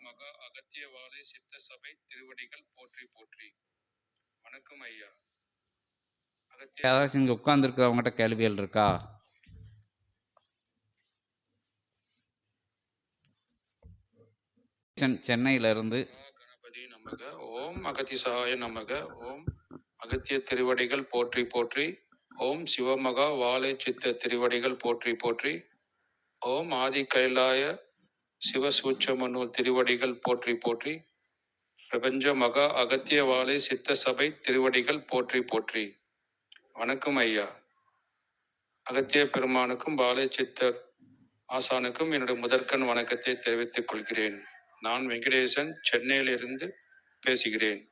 மகா அகத்தியவாலை சித்த சபை திருவடிகள் போற்றி போற்றி. வணக்கம் ஐயா. அகத்திய யாராச்சும் இங்கே உட்காந்துருக்கிறவங்ககிட்ட கேள்விகள் இருக்கா? சென்- சென்னையிலிருந்து கணபதி நமக. ஓம் அகதிசாய நமக. ஓம் அகத்திய திருவடிகள் போற்றி போற்றி. ஓம் சிவமகா வாழை சித்த திருவடிகள் போற்றி போற்றி. ஓம் ஆதி கைலாய சிவசூட்சம நூல் திருவடிகள் போற்றி போற்றி பிரபஞ்ச மகா அகத்தியவாலை சித்த சபை திருவடிகள் போற்றி போற்றி. வணக்கம் ஐயா. அகத்திய பெருமானுக்கும் பாலை சித்தர் ஆசானுக்கும் என்னுடைய முதற்கண் வணக்கத்தை தெரிவித்துக் கொள்கிறேன். நான் வெங்கடேசன் சென்னையிலிருந்து பேசுகிறேன்.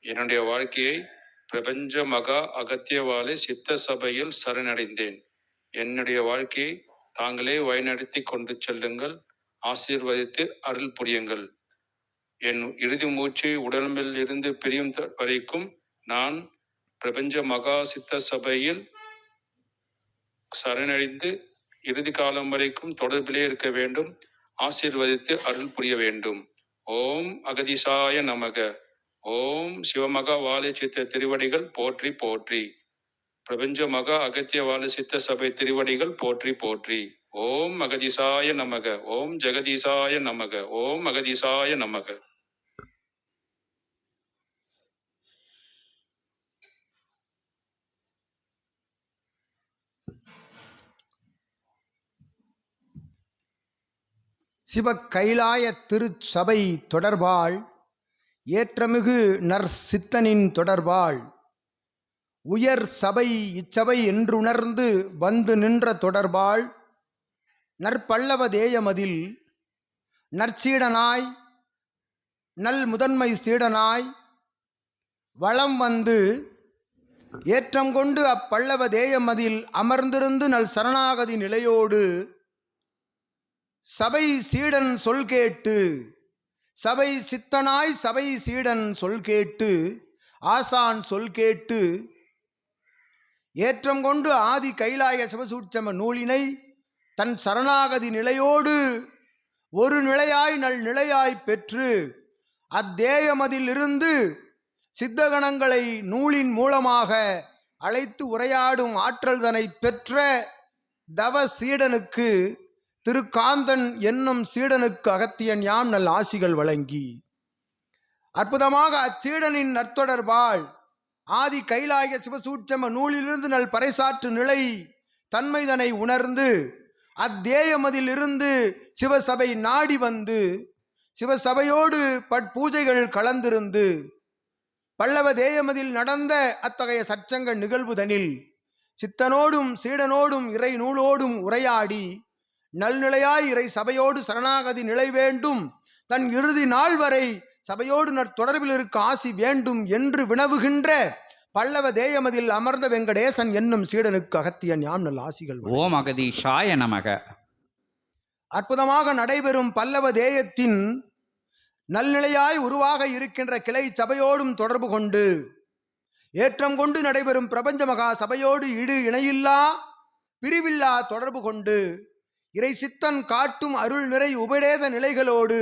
என்னுடைய வாழ்க்கையை பிரபஞ்ச மகா அகத்தியவாலை சித்த சபையில் சரணடைந்தேன். என்னுடைய வாழ்க்கையை தாங்களே வழிநடத்தி கொண்டு செல்லுங்கள். ஆசீர்வதித்து அருள் புரியுங்கள். என் இறுதி மூச்சு உடம்பில் இருந்து பிரியும் த- வரைக்கும் நான் பிரபஞ்ச மகா சித்த சபையில் சரணடைந்து இறுதி காலம் வரைக்கும் தொடர்பிலே இருக்க வேண்டும். ஆசீர்வதித்து அருள் புரிய வேண்டும். ஓம் அகதிசாய நமக. ஓம் சிவமகா வாழை சித்த திருவடிகள் போற்றி போற்றி. பிரபஞ்ச மகா அகத்திய வாழை சித்த சபை திருவடிகள் போற்றி போற்றி. ஓம் மகதிசாய நமக. ஓம் ஜெகதீசாய நமக. ஓம் மகதிசாய நமக. சிவ கைலாய திருச்சபை தொடர்பாள் ஏற்றமிகு நற் சித்தனின் தொடர்பாள் உயர் சபை இச்சபை என்றுணர்ந்து வந்து நின்ற தொடர்பாள் நற்பல்லவ தேயமதில் நற்சீடனாய் நல் முதன்மை சீடனாய் வளம் வந்து ஏற்றம் கொண்டு அப்பல்லவ தேயமதில் அமர்ந்திருந்து நல் சரணாகதி நிலையோடு சபை சீடன் சொல் கேட்டு சபை சித்தனாய் சபை சீடன் சொல் கேட்டு ஆசான் சொல் கேட்டு ஏற்றம் கொண்டு ஆதி கைலாய சிவசூட்சம நூலினை தன் சரணாகதி நிலையோடு ஒரு நிலையாய் நல் நிலையாய் பெற்று அத்தேயமதிலிருந்து சித்தகணங்களை நூலின் மூலமாக அழைத்து உரையாடும் ஆற்றல் தனை பெற்ற தவ சீடனுக்கு திருக்காந்தன் என்னும் சீடனுக்கு அகத்தியன் யாம் நல் ஆசிகள் வழங்கி. அற்புதமாக அச்சீடனின் நற்தொடர்பால் ஆதி கைலாய சிவசூட்சம நூலிலிருந்து நல் பறைசாற்று நிலை தன்மைதனை உணர்ந்து அத்தேயமதிலிருந்து சிவசபை நாடி வந்து சிவசபையோடு பட்பூஜைகள் கலந்திருந்து பல்லவ தேயமதில் நடந்த அத்தகைய சச்சங்க நிகழ்வுதனில் சித்தனோடும் சீடனோடும் இறை நூலோடும் உரையாடி நல்நிலையாய் இறை சபையோடு சரணாகதி நிலை வேண்டும் தன் இறுதி நாள் வரை சபையோடு நற்தொடர்பில் இருக்க ஆசி வேண்டும் என்று வினவுகின்ற பல்லவ தேயமதில் அமர்ந்த வெங்கடேசன் என்னும் சீடனுக்கு அகத்தியன் யாம் நல் ஆசிகள். ஓம் அகதீஷாய நமக அற்புதமாக நடைபெறும் பல்லவ தேயத்தின் நல்நிலையாய் உருவாக இருக்கின்ற கிளை சபையோடும் தொடர்பு கொண்டு ஏற்றம் கொண்டு நடைபெறும் பிரபஞ்ச மகா சபையோடு இடு இணையில்லா பிரிவில்லா தொடர்பு கொண்டு இறை சித்தன் காட்டும் அருள் நிறை உபடேத நிலைகளோடு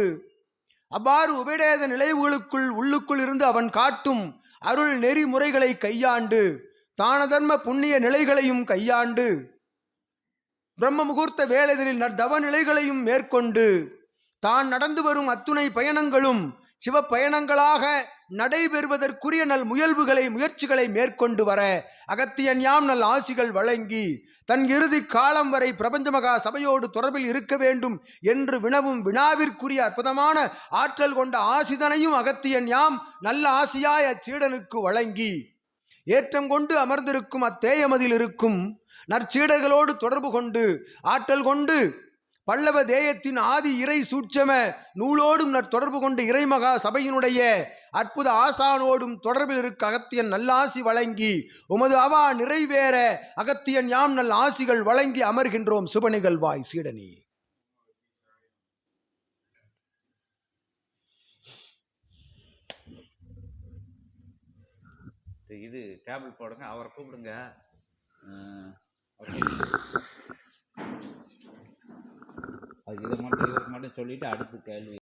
அவ்வாறு உபடேத நிலைவுகளுக்குள் உள்ளுக்குள் இருந்து அவன் காட்டும் அருள் நெறிமுறைகளை கையாண்டு தானதர்ம புண்ணிய நிலைகளையும் கையாண்டு பிரம்ம முகூர்த்த வேலைகளில் நற்தவ நிலைகளையும் மேற்கொண்டு தான் நடந்து வரும் அத்துணை பயணங்களும் சிவ பயணங்களாக நடைபெறுவதற்குரிய நல் முயல்வுகளை முயற்சிகளை மேற்கொண்டு வர அகத்தியன் யாம் நல் ஆசிகள் வழங்கி தன் இறுதி காலம் வரை பிரபஞ்சமகா சபையோடு தொடர்பில் இருக்க வேண்டும் என்று வினவும் வினாவிற்குரிய அற்புதமான ஆற்றல் கொண்ட ஆசிதனையும் அகத்தியன் யாம் நல்ல ஆசியாய் அச்சீடனுக்கு வழங்கி ஏற்றம் கொண்டு அமர்ந்திருக்கும் அத்தேயமதில் இருக்கும் நற்சீடர்களோடு தொடர்பு கொண்டு ஆற்றல் கொண்டு பல்லவ தேயத்தின் ஆதி இறை சூட்சம நூலோடும் நற்தொடர்பு கொண்டு இறைமகா சபையினுடைய அற்புத ஆசானோடும் தொடர்பில் இருக்க அகத்தியன் நல்லாசி வழங்கி உமது அவா நிறைவேற அகத்தியன் யாம் நல் ஆசிகள் வழங்கி அமர்கின்றோம். சுப நிகழ்வாய் சீடனி. இது டேபிள் போடுங்க அவரை கூப்பிடுங்க. அது இதை மட்டும் இவருக்கு மட்டும் சொல்லிட்டு அடுத்து கேள்வி.